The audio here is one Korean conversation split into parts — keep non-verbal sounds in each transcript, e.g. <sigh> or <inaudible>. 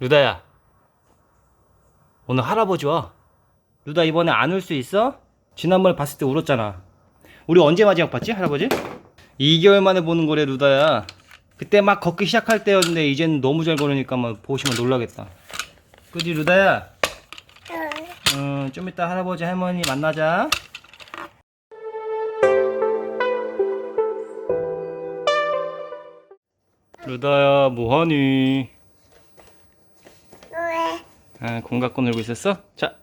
루다야. 오늘 할아버지 와. 루다 이번에 안올수 있어? 지난번에 봤을 때 울었잖아. 우리 언제 마지막 봤지, 할아버지? 2개월 만에 보는 거래, 루다야. 그때 막 걷기 시작할 때였는데 이제는 너무 잘 걸으니까 막 보시면 놀라겠다. 그지, 루다야? 음, 좀 이따 할아버지 할머니 만나자. 루다야, 뭐하니? 왜? 아, 공 갖고 놀고 있었어? 자,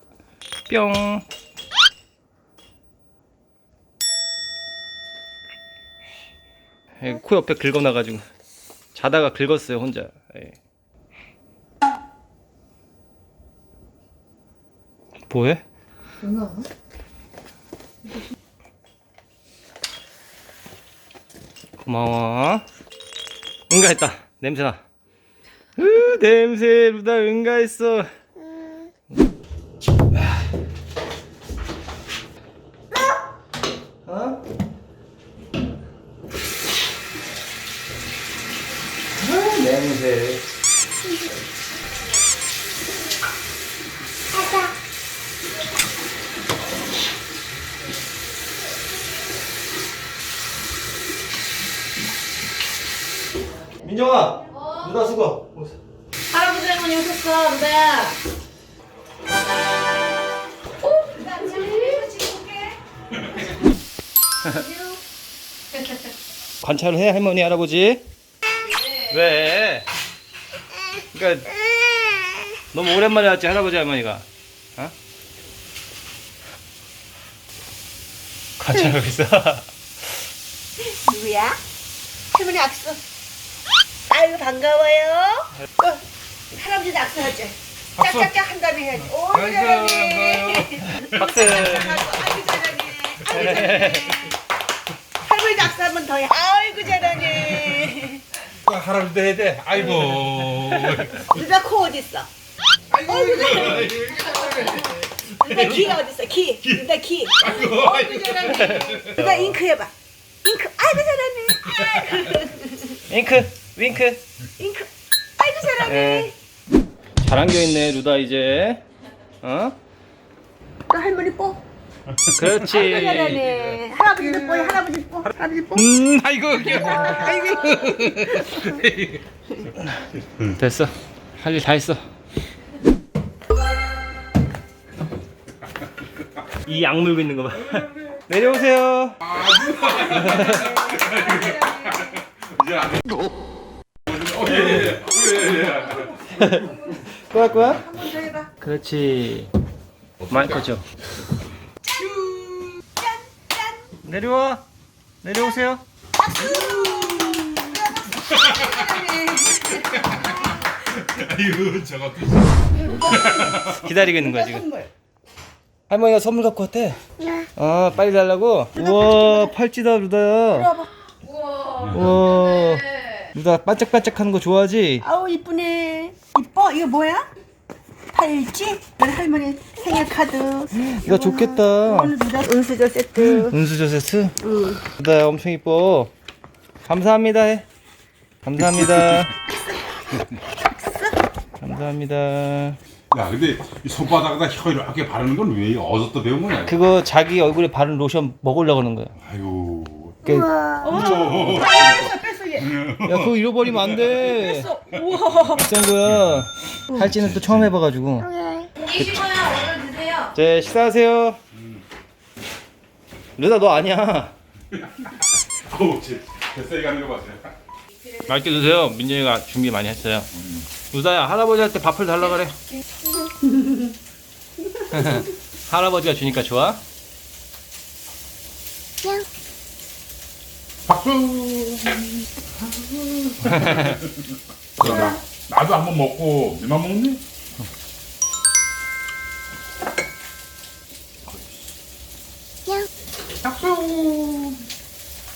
뿅. 에이, 코 옆에 긁어놔가지고 자다가 긁었어요 혼자. 예. 뭐해? 고마워. 응가했다. 냄새나. 으, 냄새 루다 응가했어. 어? 아, 냄새. 민정아, 루다 수고. 할아버지 할머니 오셨어, 루다 <laughs> 관찰을 해 할머니 할아버지. 왜? 그러니까 너무 오랜만에 왔지 할아버지 할머니가. 어? 관찰하고 있어. <laughs> 누구야? 할머니 악수. 아유, 반가워요. 어, 할아버지 악수하자. 박수. 짝짝짝 한 다음에 해야지. 오, <laughs> 아이고, 잘하네. 박수. 아이고, 잘하네. 아이고, 잘하네. 할머니 악수 한번더 해. 아이고, 잘하네. 할아버지도 해야 돼. 아이고. 누가 코 어딨어? 아이고, 잘하네. 누가 키 어딨어? 키. 누가 키. 아이고, 잘하네. 누가 잉크 해봐. 잉크. 아이고, 잘하네. 잉크, 윙크. 잉크. 아이고, 잘하네. 예. 잘 안겨 있네 루다 이제. 어? 또 할머니 뽀. 그렇지. 잘하네. 할아버지도 뽀, 할아버지 뽀, 할아버지 뽀. 음, 아이고, 아이고. 됐어. 할 일 다 했어. 이 악물고 있는 거 봐. <laughs> 내려오세요. 예. 꼬야 꼬야. 한번 더 해봐. 그렇지. 많이 컸죠. 내려와. 내려오세요. 저거. <laughs> 기다리고 있는 거야 지금. 할머니가 선물 갖고 왔대. 나. 아 빨리 달라고. 우와 팔찌다 루다야. 우와. 루다 반짝반짝하는 거 좋아하지? 아우 이쁘네. 이뻐. 이거 뭐야? 팔찌? 우리 할머니 생일 카드. 이거 좋겠다. 오늘 은수저 세트. 은수저 세트? 응. 루다야 엄청 이뻐. 감사합니다 해. 감사합니다. <laughs> 감사합니다. 야, 근데 이 손바닥에다 혀 이렇게 바르는 건 왜 어디서 또 배운 거냐? 그거 자기 얼굴에 바른 로션 먹으려고 하는 거야. 아이고. 그, 야 우와. 뺐어 얘. 그거 잃어버리면 안 돼. 뺐어. 우와. 비싼 거야. 팔찌는 또 처음 해봐가지고. 오케이. 제 식사하세요. 루다 너 아니야. 어우, 제 뱃살이 가는 거 봐세요. 맛있게 드세요. 민정이가 준비 많이 했어요. 루다야 할아버지한테 밥을 달라 그래. <laughs> 할아버지가 주니까 좋아? 냥. 박수. 나, 나도 한번 먹고 니만 먹니? 냥. 박수.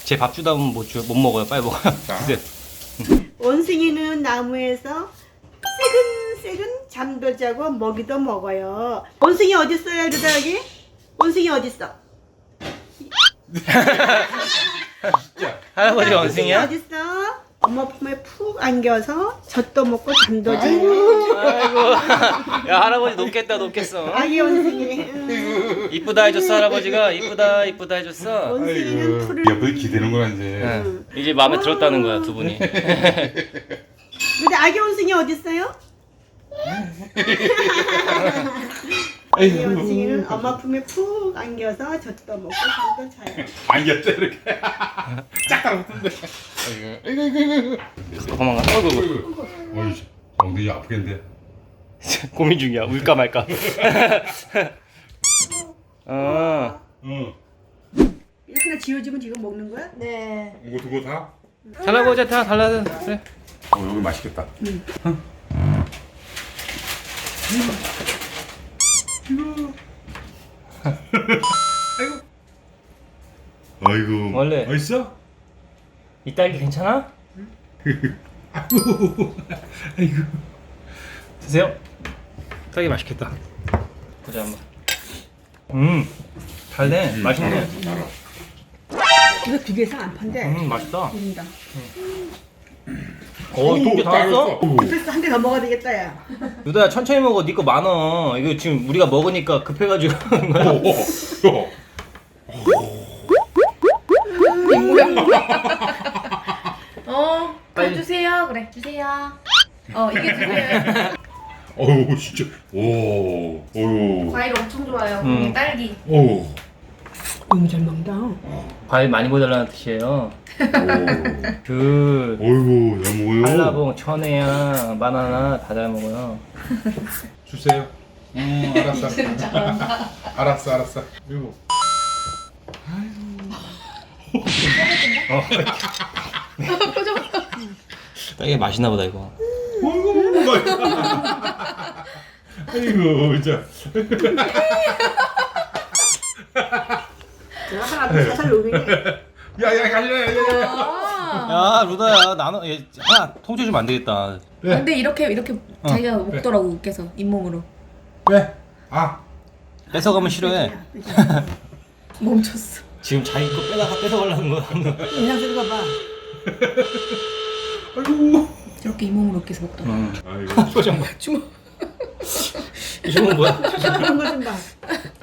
제밥 주다 보면 못, 주, 못 먹어요. 빨리 먹어요. 자. <laughs> 드세요. 원숭이는 나무에서 새근새근 잠도 자고 먹이도 먹어요. 원숭이 어디 있어요, 루다 여기? 원숭이 어디 있어? 할아버지가 원숭이야? 어디 있어? 엄마 품에 푹 안겨서 젖도 먹고 잠도 자요. 아이고. <laughs> 야 할아버지 높겠다 높겠어. 아기 원숭이. 음, 이쁘다 해줬어 할아버지가 이쁘다 이쁘다 해줬어. 원숭이는 아이고 풀을. 옆에 기대는구나 이제 응. 이제 마음에 들었다는 거야 두 분이. 근데 아기 원숭이 어디 있어요? <laughs> 아기 원숭이는 엄마 품에 푹 안겨서 젖도 먹고 잠도 자요. 안겼다 이렇게 <laughs> 짝 달라붙는데 아이고 아이고 아이고 도망가. 어이구. 아이고 어이 엉덩이 아프겠는데 <laughs> 고민 중이야. 울까 말까. <laughs> 어. 응 이거 하나 지워지면 지금 먹는 거야? 네. 이거 두고 다? 할아버지 다 달라서 그래. 어 여기 맛있겠다 아이고 원래- 맛있어? 이 딸기 괜찮아? 아이고 드세요. 딸기 맛있겠다. 보자 한번. 음. 달네. 맛있네. 이거 두개 이상 안 판대. 음 맛있다. 된다. 어, 통기 다 왔어? 그래서 한개 더 먹어야 되겠다 야. 유다야 천천히 먹어. 네거 많어. 이거 지금 우리가 먹으니까 급해가지고 하는 거야. 오, 어, 빨리. 빨리 주세요. 그래, 주세요. 어, 이게 주세요. 어우 진짜 오 어유 과일 엄청 좋아요. 음. 딸기. 오 너무 잘 먹다. 과일 많이 보달라는 뜻이에요. 그 어이구 잘 먹어요. 한라봉, 천혜야, 바나나 다 잘 먹어요. 주세요. 음 알았어. <laughs> 알았어 알았어. 이거 딸기 맛있나 보다 이거. 어이구 아이고 진짜 <laughs> 내가 하나 더 살살 녹이네. 야야 아. 야 루다야 나는 얘 하나 통째 주면 안 되겠다. 근데 이렇게 이렇게 자기가 먹더라고 웃겨서 잇몸으로 왜? 아 뺏어가면 싫어해. 멈췄어. 지금 자기 거 빼다가 뺏어가려는 거야. 인상 쓰는 거 봐. <laughs> 아이고 저렇게 잇몸으로 웃겨서 먹더라고. 응. 아이고 표정 봐. 이 정은 뭐야? 그런 거좀 봐.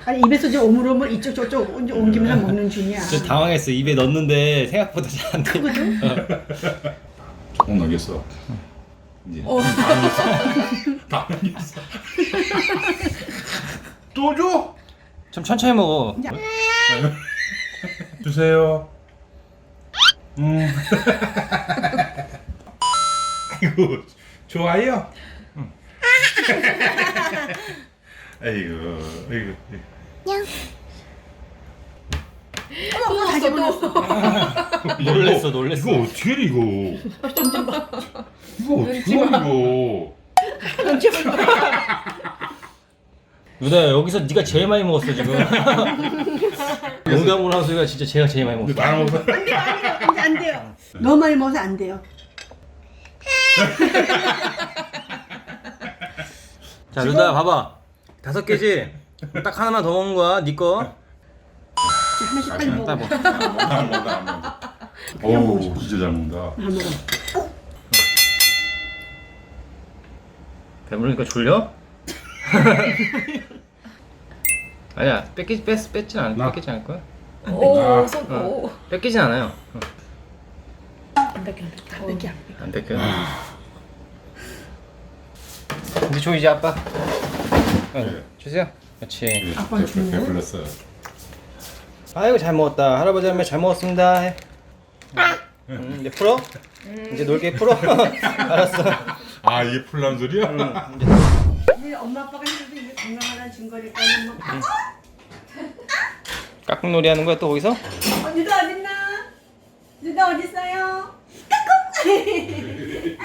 아니 입에서 저 오물오물 이쪽 저쪽 옮- 옮기면서 먹는 중이야. 저 당황했어. 입에 넣는데 생각보다 잘 안 돼. 조금 넘겼어 이제 어. 다 넘겼어 또 줘? 좀 천천히 먹어. 주세요 음 <laughs> 아이고 좋아요 응. 아이고 아이고 어머 다시 보냈어. <laughs> 놀랬어, 놀랬어. 이거 어떻게 해 이거 이거 어떻게 해 이거 유다야 여기서 네가 제일 많이 먹었어 지금. <laughs> 농담으로 하는 소리가 진짜 제가 제일 많이 근데 먹었어. 나랑 먹어 안 돼요 안 돼요 이제 안 돼요. 너무 많이 먹어서 안 돼요. <laughs> 자 루다야 봐봐. 다섯 개지? 딱 하나만 더 먹는 거야 네 거. 지금 하나씩 빨리 먹어. 딱 먹어. 안 먹어 안 먹어 어우 진짜 잘 먹는다 안 먹어. 배부르니까 졸려? <laughs> 아니야 뺏기 뺏 뺏진 않 나. 뺏기지 않을 거야. 오, 손, 오. 뺏기진 않아요. 어, 안 뺏겨, 안 뺏겨. 안 뺏겨. 안 뺏겨. 이제 줘 이제 아빠. 어, 네. 주세요. 그렇지. 아빠는 주네. 배불렀어 아이고 잘 먹었다. 할아버지 할머니 잘 먹었습니다. 해. 음, 이제 풀어? 이제 놀게 풀어. <laughs> 알았어. 아 이게 풀난 소리야? 이제 근데 엄마 아빠가 해도 이게 건강하다는 증거니까는 뭐. 깍꿍놀이 하는 거야 또 거기서? 어, 유다 어딨나? 유다 어딨어요? 까꿍! 또 <laughs> <laughs>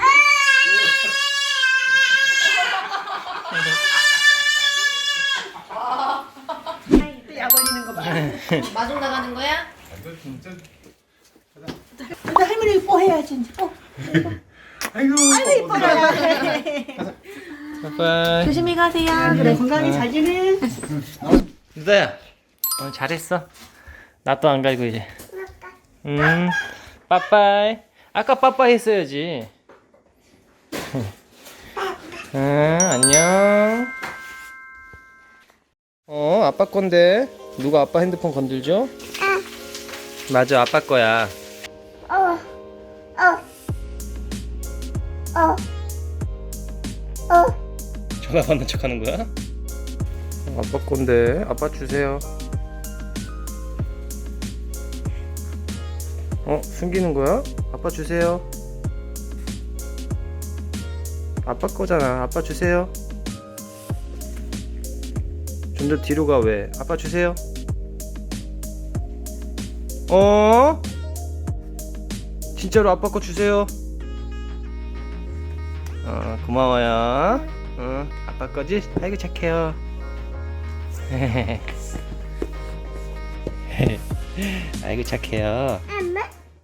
약 올리는 거 봐. 마중 나가는 거야? 진짜 근데 할머니 뽀 해야지 이제 뽀. 아이고 아이고 이뻐라. 빠빠이. 조심히 가세요. 그래 건강히 잘 지내. 유다야 오늘 잘했어. 나 또 안 갈고 이제. 음. 빠빠이. 아까 빠빠 했어야지. 응, 안녕. 어, 아빠 건데. 누가 아빠 핸드폰 건들죠? 맞아, 아빠 거야. 전화 받는 척 하는 거야? 아빠 건데. 아빠 주세요. 어, 숨기는 거야? 아빠 주세요. 아빠 거잖아. 아빠 주세요. 좀더 뒤로 가 왜? 아빠 주세요. 어? 진짜로 아빠 거 주세요. 어, 고마워요. 어, 아빠 거지? 아이고 착해요. <laughs> 아이고 착해요.